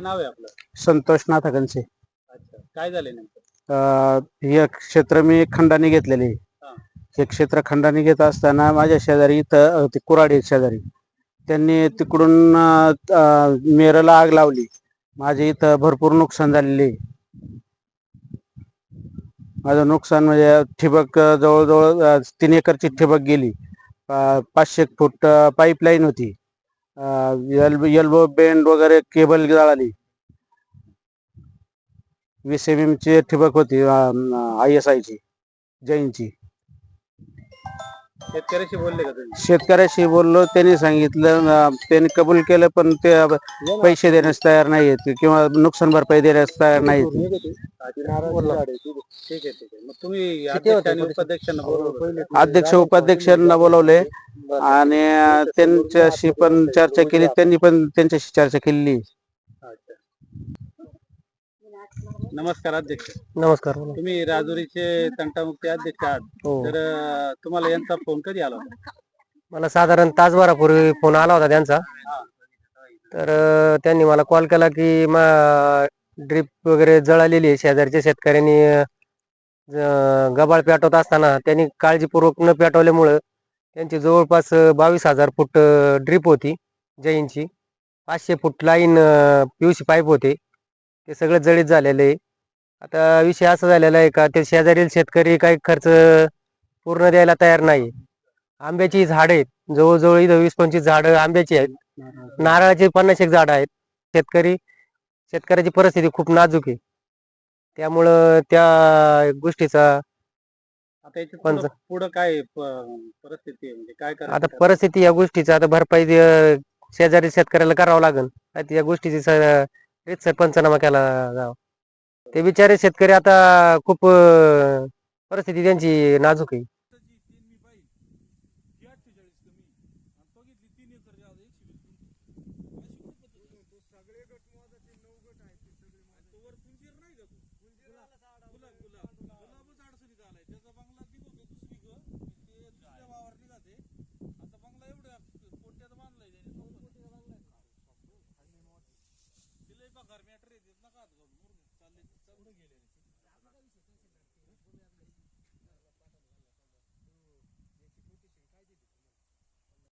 नाव आहे आपलं? संतोष नाथागनचे अच्छा. काय झाले नेमकं? हे क्षेत्र मी खंडाने घेतलेले. हा. हे क्षेत्र खंडाने घेत असताना माझ्या शेजारी इथं अं, ते कुराडे आहेत शेजारी. त्यांनी तिकडून अं, अं, मेरला आग लावली. माझे इथं भरपूर नुकसान झालेले. आहे. माझं नुकसान म्हणजे ठिबक अं, जवळजवळ अं, तीन एकरची ठिबक गेली. पाचशे फूट पाईपलाईन होती. एल्बो बेंड वगैरे केबल जळाली. वीस एम एम ची ठिबक होती आय एस आय ची जैनची. शेतकऱ्याशी बोलले का तुम्ही? शेतकऱ्याशी बोललो त्यांनी सांगितलं अं, त्यांनी कबूल केलं पण ते पैसे देण्यास तयार नाहीत किंवा नुकसान भरपाई देण्यास तयार नाहीत ठीक आहे ठीक आहे मग तुम्ही अध्यक्ष आणि उपाध्यक्षांना बोलवलं अध्यक्ष उपाध्यक्षांना बोलवले आणि त्यांच्याशी पण चर्चा केली त्यांनी पण त्यांच्याशी चर्चा अच्छा नमस्कार अध्यक्ष. नमस्कार. तुम्ही राजुरीचे तंटामुक्ती अध्यक्ष आहात. हो. तर अं, तुम्हाला यांचा फोन कधी आला होता? मला साधारण तासभरापूर्वी फोन आला होता त्यांचा. तर अं, त्यांनी मला कॉल केला की ड्रीप वगैरे जळालेली आहे शेजारच्या शेतकऱ्यांनी अं, ज- गबाळ पेटवत असताना त्यांनी काळजीपूर्वक न पेटवल्यामुळं त्यांची जवळपास बावीस हजार फूट ड्रीप होती जैनची. पाचशे फूट लाईन पीयूसी पाईप होते. ते सगळं जळीत झालेलं आहे. आता विषय असा झालेला आहे का ते शेजारील शेतकरी काही खर्च पूर्ण द्यायला तयार नाही. आंब्याची झाड आहेत. जवळजवळ इथं वीस पंचवीस झाडं आंब्याची आहेत. नारळाची पन्नास एक झाडं आहेत. शेतकरी शेतकऱ्याची परिस्थिती खूप नाजूक आहे. त्यामुळं त्या गोष्टीचा आता याच्यात पण पुढं- काय परिस्थिती आहे? म्हणजे काय आता परिस्थिती या गोष्टीचा आता भरपाई शेजारी शेतकऱ्याला करावं लागेल. या गोष्टीची तेच सरपंच पंचनामा केला जाव. ते बिचारे शेतकरी आता खूप परिस्थिती त्यांची नाजूक आहे. गुलाब गुलाब. नका हात घालू मुरगे चालले चालले गेले